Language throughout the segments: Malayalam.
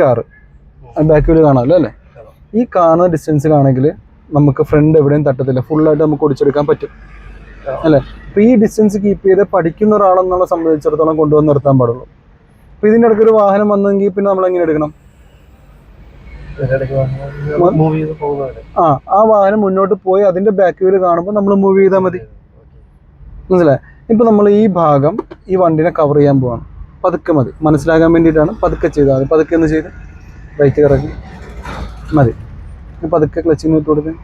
കാറ് ബാക്ക് വീൽ കാണാമല്ലോ അല്ലേ? ഈ കാണുന്ന ഡിസ്റ്റൻസ് കാണെങ്കിൽ നമുക്ക് ഫ്രണ്ട് എവിടെയും തട്ടത്തില്ല. ഫുള്ളായിട്ട് നമുക്ക് ഓടിച്ചെടുക്കാൻ പറ്റും. അല്ലേ? അപ്പൊ ഈ ഡിസ്റ്റൻസ് കീപ്പ് ചെയ്ത് പഠിക്കുന്ന ഒരാളെന്നുള്ള സംബന്ധിച്ചിടത്തോളം കൊണ്ടുവന്ന് നിർത്താൻ പാടുള്ളൂ. അപ്പൊ ഇതിന്റെ ഇടയ്ക്ക് ഒരു വാഹനം വന്നെങ്കിൽ പിന്നെ നമ്മൾ എങ്ങനെ എടുക്കണം? ആ ആ വാഹനം മുന്നോട്ട് പോയി അതിന്റെ ബാക്ക് വീൽ കാണുമ്പോൾ നമ്മൾ മൂവ് ചെയ്താൽ മതി. മനസ്സിലായി? ഇപ്പൊ നമ്മൾ ഈ ഭാഗം ഈ വണ്ടിനെ കവർ ചെയ്യാൻ പോവാണ്. പതുക്കെ മതി. മനസ്സിലാകാൻ വേണ്ടിയിട്ടാണ് പതുക്കെ ചെയ്താൽ മതി പതുക്കെ ഒന്ന് ചെയ്ത് ബൈക്ക് ഇറങ്ങി മതി. പതുക്കെ ക്ലച്ചിങ് വിട്ട് കൊടുക്കുക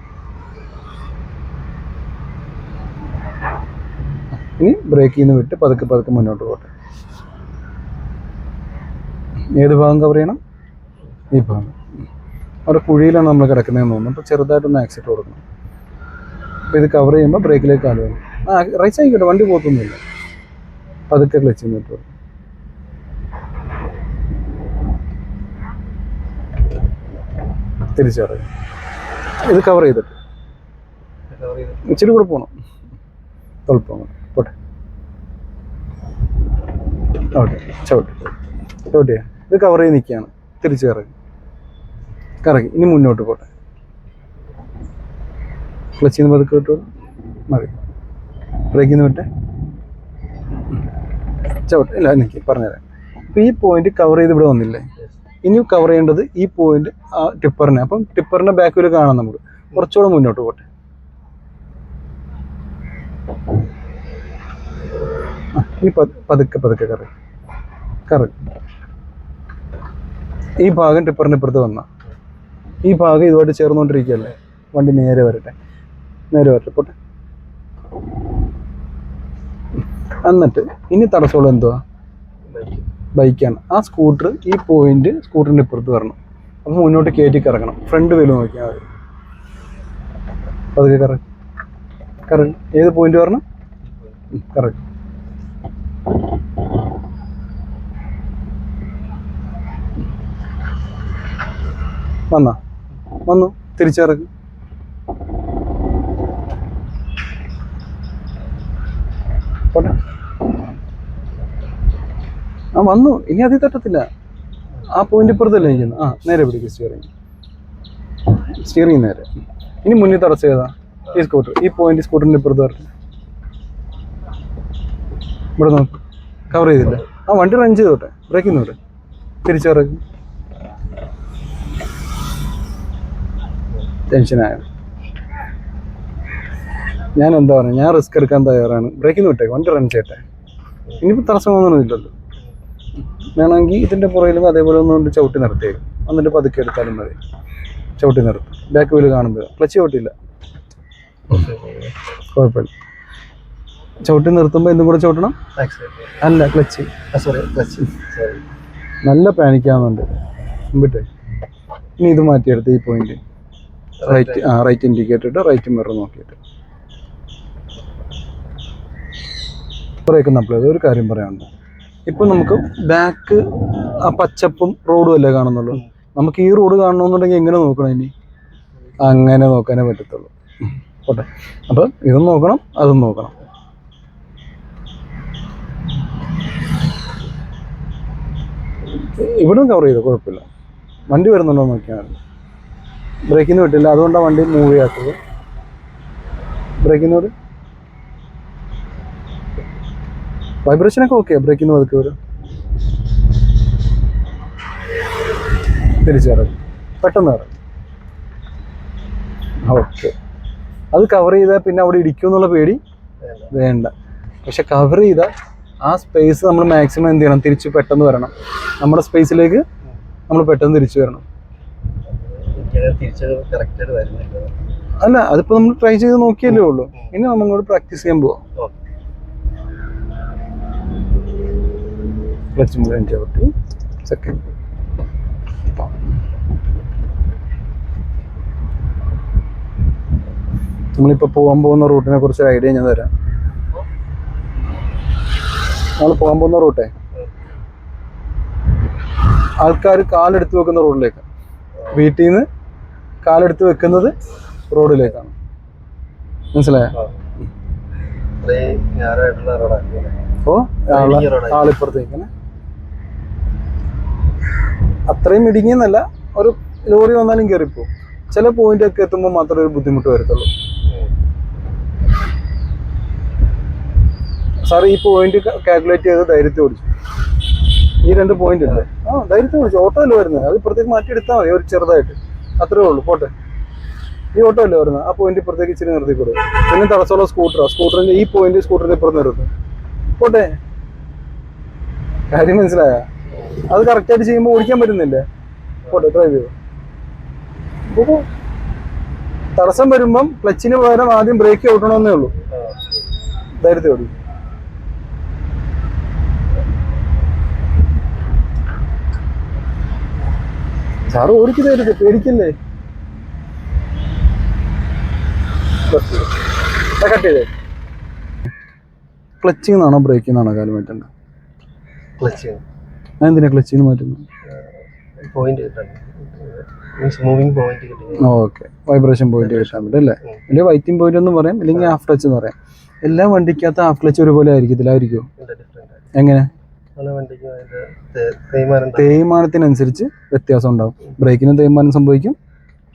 ഇനി ബ്രേക്കിൽ നിന്ന് വിട്ട് പതുക്കെ പതുക്കെ മുന്നോട്ട് പോകട്ടെ ഏത് ഭാഗം കവർ ചെയ്യണം? ഈ ഭാഗം. അവിടെ കുഴിയിലാണ് നമ്മൾ കിടക്കുന്നതെന്ന് തോന്നുന്നു. അപ്പോൾ ചെറുതായിട്ടൊന്ന് ആക്സിറ്റ് കൊടുക്കണം. അപ്പോൾ ഇത് കവർ ചെയ്യുമ്പോൾ ബ്രേക്കിലേക്ക് കാൽ ആ റൈസ് ആയിക്കോട്ടെ വണ്ടി പോത്തൊന്നുമില്ല പതുക്കെ ക്ലച്ചിങ് ക്ലച്ച് ചെയ്തിട്ട് തിരിച്ചറിയും ഇത് കവർ ചെയ്തിട്ട്. ഇച്ചിരി കൂടെ പോകണം കൂടെ. പോട്ടെ. ഓക്കെ. ചവിട്ടി. ചവിട്ടിയാ ഇത് കവർ ചെയ്ത് നിൽക്കുകയാണ് തിരിച്ചു കറങ്ങി. കറങ്ങി. ഇനി മുന്നോട്ട് പോട്ടെ. ക്ലച്ചിൽ നിന്ന് പതുക്കെ വിട്ടു മതി. ബ്രേക്കിൽ നിന്ന് വിട്ടെ. ചവിട്ട്. ഇല്ല നിൽക്കി പറഞ്ഞുതരാം. അപ്പോൾ ഈ പോയിന്റ് കവർ ചെയ്ത് ഇവിടെ വന്നില്ലേ? ഇനി കവർ ചെയ്യേണ്ടത് ഈ പോയിന്റ് ആ ടിപ്പറിനെ അപ്പം ടിപ്പറിന്റെ ബാക്കിൽ കാണാം നമുക്ക്. കുറച്ചുകൂടെ മുന്നോട്ട് പോട്ടെ. ഈ പതുക്കെ പതുക്കെ കറി. കറി. ഈ ഭാഗം ടിപ്പറിന് ഇപ്പുറത്ത് വന്ന. ഈ ഭാഗം ഇതുമായിട്ട് ചേർന്നുകൊണ്ടിരിക്കുകയല്ലേ? വണ്ടി നേരെ വരട്ടെ. നേരെ വരട്ടെ പോട്ടെ. എന്നിട്ട് ഇനി തടസ്സമുള്ള എന്തുവാ? ബൈക്കാണ്. ആ സ്കൂട്ടർ ഈ പോയിന്റ് സ്കൂട്ടറിന്റെ ഇപ്പുറത്ത് വരണം. അപ്പോൾ മുന്നോട്ട് കയറ്റി കറങ്ങണം. ഫ്രണ്ട് വീൽ നോക്കിയാൽ മതി. പതുക്കെ കറ കറങ്ങി. ഏത് പോയിന്റ് വരണം? കറക്റ്റ് വന്നാ? വന്നു? തിരിച്ചറക്ക് പോട്ടെ. ആ വന്നു. ഇനി അതിൽ തട്ടത്തില്ല. ആ പോയിന്റ് ഇപ്പുറത്തല്ലേ ഇരിക്കുന്നത് ആ നേരെ പിടിക്കും സ്റ്റിയറിങ് സ്റ്റിയറിങ് നേരെ. ഇനി മുന്നിൽ തടസ്സം ഏതാ? ഈ സ്കൂട്ടർ ഈ പോയിന്റ് സ്കൂട്ടറിന്റെ ഇപ്പുറത്ത് വരട്ടെ. ഇവിടെ നോക്ക്. കവർ ചെയ്തില്ല? ആ വണ്ടി റൺ ചെയ്തോട്ടെ. ബ്രേക്കിൽ നിന്ന് വിട്ടെ ടെൻഷനായത് ഞാൻ എന്താ പറയുക? ഞാൻ റിസ്ക് എടുക്കാൻ തയ്യാറാണ്. ബ്രേക്കിൽ നിന്ന് വിട്ടേ വണ്ടി റൺ ചെയ്യട്ടെ. ഇനിയിപ്പോൾ തടസ്സമൊന്നും ഇല്ലല്ലോ. വേണമെങ്കിൽ ഇതിന്റെ പുറയിലും അതേപോലെ ഒന്നുകൊണ്ട് ചവിട്ടി നിർത്തിയേക്കും എന്നിട്ട് പതുക്കെ എടുത്താലും മതി. ചവിട്ടി നിർത്തും. ബാക്ക് വീൽ കാണുമ്പോൾ ക്ലച്ച് ചവിട്ടില്ല കുഴപ്പമില്ല. ചവിട്ടി നിർത്തുമ്പോൾ എന്തും കൂടെ ചവിട്ടണം? അല്ല ക്ലച്ച് സോറി ക്ലച്ച് നല്ല പാനിക്കാവുന്നുണ്ട് മുമ്പിട്ട്. ഇനി ഇത് മാറ്റിയെടുത്ത് ഈ പോയിന്റ് റൈറ്റ് ആ റൈറ്റ് ഇൻഡിക്കേറ്റർ ഇട്ട് റൈറ്റ് മിറർ നോക്കിയിട്ട്. ബ്രേക്ക് നമ്മൾ ഒരു കാര്യം പറയാനുണ്ട്. ഇപ്പം നമുക്ക് ബാക്ക് ആ പച്ചപ്പും റോഡും അല്ലേ കാണുന്നുള്ളൂ. നമുക്ക് ഈ റോഡ് കാണണമെന്നുണ്ടെങ്കിൽ എങ്ങനെ നോക്കണം ഇനി? അങ്ങനെ നോക്കാനേ പറ്റത്തുള്ളൂ. ഓട്ടെ അപ്പൊ ഇതും നോക്കണം അതും നോക്കണം. ഇവിടെ കവർ ചെയ്തു? കുഴപ്പമില്ല. വണ്ടി വരുന്നുണ്ടോ നോക്കിയാണ് നോക്കിയാൽ ബ്രേക്കിൽ നിന്ന് വിട്ടില്ല. അതുകൊണ്ടാണ് വണ്ടി മൂവ് ചെയ്യാത്തത്. ബ്രേക്കിൽ നിന്ന് വൈബ്രേഷനൊക്കെ ഓക്കെ ബ്രേക്കിൽ നിന്ന് പതുക്കെ വരും. തിരിച്ചു കയറും പെട്ടെന്ന് കയറും ഓക്കെ അത് കവർ ചെയ്താൽ പിന്നെ അവിടെ ഇടിക്കും എന്നുള്ള പേടി വേണ്ട. പക്ഷെ കവർ ചെയ്താൽ ആ സ്പേസ് നമ്മൾ മാക്സിമം എന്ത് ചെയ്യണം? തിരിച്ച് പെട്ടെന്ന് വരണം. നമ്മുടെ സ്പേസിലേക്ക് നമ്മൾ പെട്ടെന്ന് തിരിച്ചു വരണം. അല്ല അതിപ്പോ നമ്മൾ ട്രൈ ചെയ്ത് നോക്കിയല്ലേ ഉള്ളൂ. ഇനി നമ്മളോട് പ്രാക്ടീസ് ചെയ്യാൻ പോവാം. ക്ലച്ച് మూమెంట్ ചവിട്ടി సెకండ్ നമ്മളിപ്പോൾ പോകാൻ പോകുന്ന റൂട്ടിനെ കുറിച്ച് ഐഡിയ ഞാൻ തരാം. നമ്മൾ പോകാൻ പോകുന്ന റൂട്ടേ ആൾക്കാർ കാലെടുത്ത് വെക്കുന്ന റോഡിലേക്ക് വീട്ടിൽ നിന്ന് കാലെടുത്ത് വെക്കുന്നത് റോഡിലേക്കാണ് മനസ്സിലായോ? ഓ ഞായറായിട്ടുള്ള അത്രയും ഇടുങ്ങിയെന്നല്ല ഒരു ലോറി വന്നാലും കയറിപ്പോവും ചില പോയിന്റ് ഒക്കെ എത്തുമ്പോൾ മാത്രമേ ഒരു ബുദ്ധിമുട്ട് വരത്തുള്ളൂ. സാർ ഈ പോയിന്റ് കാൽക്കുലേറ്റ് ചെയ്ത് ധൈര്യത്തിൽ ഓടിച്ചു. ഈ രണ്ട് പോയിന്റ് ഉണ്ട് ആ ധൈര്യത്തിൽ ഓടിച്ചു. ഓട്ടോ അല്ലേ വരുന്നത്? അത് ഇപ്പുറത്തേക്ക് മാറ്റി എടുത്താൽ മതി ഒരു ചെറുതായിട്ട്. അത്രേ ഉള്ളൂ പോട്ടെ. ഈ ഓട്ടോ അല്ലേ വരുന്നത്? ആ പോയിന്റ് ഇപ്പുറത്തേക്ക് ഇച്ചിരി നിർത്തി കൊടുക്കും പിന്നെ തടസ്സമുള്ള സ്കൂട്ടറാണ് സ്കൂട്ടറിന്റെ ഈ പോയിന്റ് സ്കൂട്ടറിന്റെ ഇപ്പുറത്ത് നിർത്തും. പോട്ടെ. കാര്യം മനസ്സിലായ? അത് കറക്റ്റായിട്ട് ചെയ്യുമ്പോൾ ഓടിക്കാൻ പറ്റുന്നില്ലേ? പോട്ടെ ഡ്രൈവ് ചെയ്തു പോകൂ. തടസ്സം വരുമ്പം ക്ലച്ചിന് പകരം ആദ്യം ബ്രേക്ക് ഓട്ടണമെന്നേ ഉള്ളൂ. ധൈര്യത്തെ ഓടി. സാറ് ഓടിക്ക് ധൈര്യത്തെ പേടിക്കല്ലേ? കട്ട് ചെയ്തേ. ക്ലച്ചിൽ നിന്നാണോ ബ്രേക്കിൽ നിന്നാണോ കാലം മാറ്റേണ്ടത്? ക്ലച്ച് അതെന്തിനാ ക്ലച്ചിൽ നിന്ന് മാറ്റുന്നത് point moving point okay vibration point കിട്ടാൻ പറ്റും അല്ലേ? അല്ലെങ്കിൽ വൈറ്റിംഗ് പോയിന്റ് എന്ന് പറയാം അല്ലെങ്കിൽ ഹാഫ് ക്ലച്ച് എന്ന് പറയാം. എല്ലാ വണ്ടിക്കകത്ത് ഹാഫ് ക്ലച്ച് ഒരുപോലെ ആയിരിക്കത്തില്ല ആയിരിക്കും. എങ്ങനെ? തേയ്മാനത്തിനനുസരിച്ച് വ്യത്യാസം ഉണ്ടാവും. ബ്രേക്കിനും തേയ്മാനം സംഭവിക്കും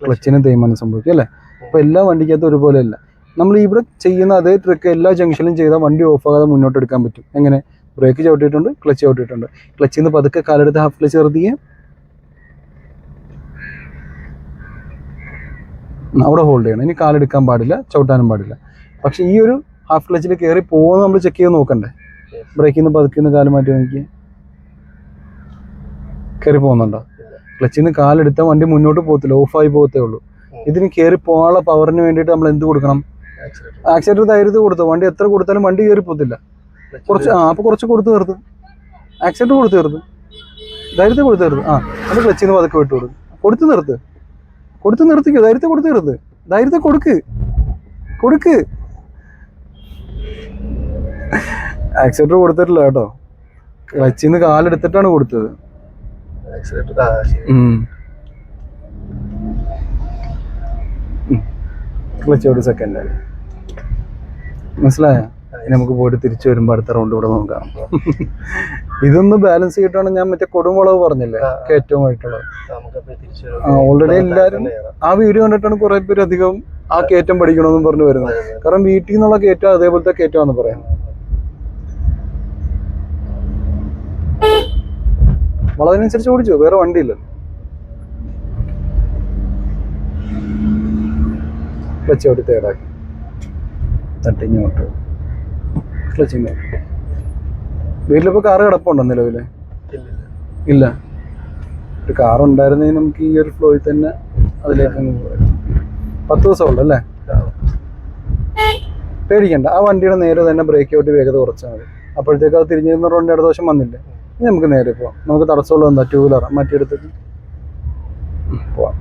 ക്ലച്ചിനും തേയ്മാനം സംഭവിക്കും അല്ലേ? അപ്പോൾ എല്ലാ വണ്ടിക്കകത്തും ഒരുപോലെ അല്ല നമ്മൾ ഇവിടെ ചെയ്യുന്ന അതേ ട്രിക്ക് എല്ലാ ജംഗ്ഷനിലും ചെയ്താൽ വണ്ടി ഓഫ് ആകാതെ മുന്നോട്ട് എടുക്കാൻ പറ്റും. എങ്ങനെ? ബ്രേക്ക് ചവിട്ടിയിട്ടുണ്ട് ക്ലച്ച് ചവിട്ടിയിട്ടുണ്ട്. ക്ലച്ചിൽ നിന്ന് പതുക്കെ കാലെടുത്ത് ഹാഫ് ക്ലച്ച് നിർത്തിയേ. അവിടെ ഹോൾഡ് ചെയ്യണം. ഇനി കാലെടുക്കാൻ പാടില്ല ചവിട്ടാനും പാടില്ല. പക്ഷെ ഈ ഒരു ഹാഫ് ക്ലച്ചിൽ കയറി പോകുന്നത് നമ്മൾ ചെക്ക് ചെയ്ത് നോക്കണ്ടേ? ബ്രേക്കിൽ നിന്ന് പതുക്കിൽ നിന്ന് കാൽ മാറ്റി നോക്കി കയറി പോകുന്നുണ്ടോ? ക്ലച്ചിൽ നിന്ന് കാലെടുത്താൽ വണ്ടി മുന്നോട്ട് പോകത്തില്ല ഓഫായി പോകത്തേ ഉള്ളൂ. ഇതിന് കയറി പോകാനുള്ള പവറിന് വേണ്ടിയിട്ട് നമ്മൾ എന്ത് കൊടുക്കണം ആക്സിഡന്റ് ധൈര്യത്തിൽ കൊടുത്തു. വണ്ടി എത്ര കൊടുത്താലും വണ്ടി കയറി പോകത്തില്ല. കുറച്ച് ആ അപ്പോൾ കുറച്ച് കൊടുത്തു തീർത്ത്. ആക്സിഡന്റ് കൊടുത്തു തീർത്ത്. ധൈര്യത്തെ കൊടുത്തു തീർത്ത്. ആ അത് ക്ലച്ചിൽ നിന്ന് പതുക്കെ വിട്ടു കൊടുക്കും. കൊടുത്ത് നിർത്ത്. കൊടുത്തു നിർത്തിക്കോ. ധൈര്യത്തെ കൊടുത്ത് തീർത്ത്. ധൈര്യത്തെ കൊടുക്ക്. കൊടുക്ക്. ആക്സിഡന്റ് കൊടുത്തിട്ടില്ല കേട്ടോ. ക്ലച്ചിൽ നിന്ന് കാലെടുത്തിട്ടാണ് കൊടുത്തത്. ക്ലച്ച് ഒരു സെക്കൻഡ് മനസ്സിലായ? നമുക്ക് പോയിട്ട് തിരിച്ചു വരുമ്പോൾ അടുത്ത റൗണ്ട് ഇവിടെ നോക്കാം. ഇതൊന്ന് ബാലൻസ് ചെയ്തിട്ടാണ് ഞാൻ മറ്റേ കൊടുമുളക് പറഞ്ഞില്ലേ? ഏറ്റവും ആയിട്ടുള്ളത്. ഓൾറെഡി എല്ലാവരും ആ വീഡിയോ കണ്ടിട്ടാണ് കുറെ പേര് അധികം ആ കയറ്റം പഠിക്കണമെന്നും പറഞ്ഞു വരുന്നത്. കാരണം വീട്ടിൽ നിന്നുള്ള കയറ്റം അതേപോലത്തെ കയറ്റമാണെന്ന് പറയാം. വളവിനനുസരിച്ച് ഓടിച്ചോ? വേറെ വണ്ടിയില്ല. ക്ലച്ച് തേടാക്കി തട്ടിങ്ങോട്ട് ക്ലച്ചിങ് വീട്ടിലിപ്പോ കാറ് കിടപ്പുണ്ടോ നിലവിൽ? ഇല്ല. ഒരു കാർ ഉണ്ടായിരുന്നെങ്കിൽ നമുക്ക് ഈ ഒരു ഫ്ലോയിൽ തന്നെ അതിലേക്ക് അങ്ങ് പോകാം. പത്ത് ദിവസം ഉള്ളു അല്ലേ? പേടിക്കണ്ട. ആ വണ്ടിയുടെ നേരെ തന്നെ ബ്രേക്ക് ഔട്ട് വേഗത കുറച്ചാൽ മതി. അപ്പോഴത്തേക്ക് അത് തിരിഞ്ഞിരുന്ന റോഡിന്റെ അടുത്ത വന്നില്ലേ? ഇനി നമുക്ക് നേരെ പോവാം. നമുക്ക് തടസ്സമുള്ളതെന്താ? ടൂ വീലർ മാറ്റിയെടുത്തിട്ട് ഉം, പോവാം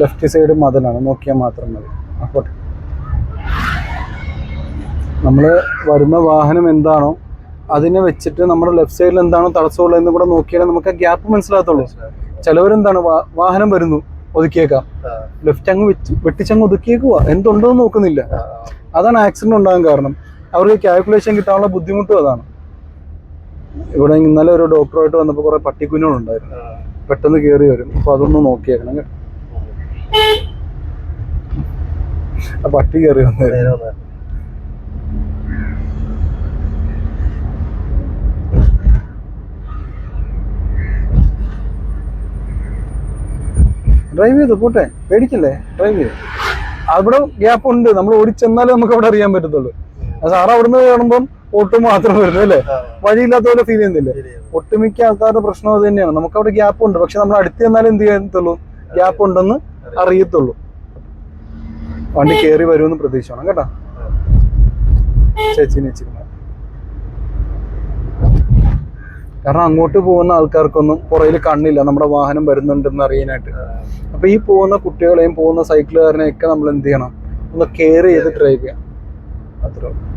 ലെഫ്റ്റ് സൈഡ് മതിലാണ്. നോക്കിയാൽ മാത്രം മതി. അപ്പോട്ടെ നമ്മൾ വരുന്ന വാഹനം എന്താണോ അതിനെ വെച്ചിട്ട് നമ്മുടെ ലെഫ്റ്റ് സൈഡിൽ എന്താണോ തടസ്സമുള്ളതെന്ന് കൂടെ നോക്കിയാലേ നമുക്ക് ആ ഗ്യാപ്പ് മനസ്സിലാകത്തുള്ളൂ. ചിലവരെന്താണ് വാഹനം വരുന്നു ഒതുക്കിയേക്കാം. ലെഫ്റ്റ് അങ്ങ് വെച്ച് വെട്ടിച്ചങ്ങ് ഒതുക്കിയേക്കുക എന്തുണ്ടോ എന്ന് നോക്കുന്നില്ല അതാണ് ആക്സിഡന്റ് ഉണ്ടാകാൻ കാരണം. അവർക്ക് കാൽക്കുലേഷൻ കിട്ടാനുള്ള ബുദ്ധിമുട്ടും അതാണ്. ഇവിടെ ഇന്നലെ ഒരു ഡോക്ടറായിട്ട് വന്നപ്പോൾ കുറെ പട്ടിക്കുഞ്ഞുങ്ങളുണ്ടായിരുന്നു. പെട്ടെന്ന് കയറി വരും. അപ്പൊ അതൊന്ന് നോക്കിയേക്കണം കേട്ടോ. പട്ടി കയറി ഡ്രൈവ് ചെയ്തു? പോട്ടെ. പേടിക്കല്ലേ? ഡ്രൈവ് ചെയ്തു അവിടെ ഗ്യാപ്പ് ഉണ്ട്. നമ്മൾ ഓടിച്ചെന്നാലേ നമുക്ക് അവിടെ അറിയാൻ പറ്റത്തുള്ളൂ. സാറ് അവിടുന്ന് കാണുമ്പം ഓട്ടോ മാത്രം വരുന്നു അല്ലേ? വഴിയില്ലാത്ത പോലെ ഫീൽ ചെയ്യുന്നില്ലേ? ഒട്ടുമിക്ക ആൾക്കാരുടെ പ്രശ്നം അത് തന്നെയാണ്. നമുക്ക് അവിടെ ഗ്യാപ്പ് ഉണ്ട്. പക്ഷെ നമ്മൾ അടുത്ത് ചെന്നാലും എന്ത് ചെയ്യത്തുള്ളൂ ഗ്യാപ്പ് ഉണ്ടെന്ന് അറിയത്തുള്ളൂ. വണ്ടി കേറി വരുമെന്ന് പ്രതീക്ഷിക്കണം കേട്ടോ. ചേച്ചിനെ ഇച്ചിരി മാറ്റി. കാരണം അങ്ങോട്ട് പോകുന്ന ആൾക്കാർക്കൊന്നും പുറയിൽ കണ്ണില്ല നമ്മുടെ വാഹനം വരുന്നുണ്ടെന്ന് അറിയാനായിട്ട്. അപ്പൊ ഈ പോകുന്ന കുട്ടികളെയും പോകുന്ന സൈക്കിളുകാരനെയും ഒക്കെ നമ്മൾ എന്ത് ചെയ്യണം? ഒന്ന് കെയർ ചെയ്ത് ഡ്രൈവ് ചെയ്യാം. അത്രേ ഉള്ളൂ.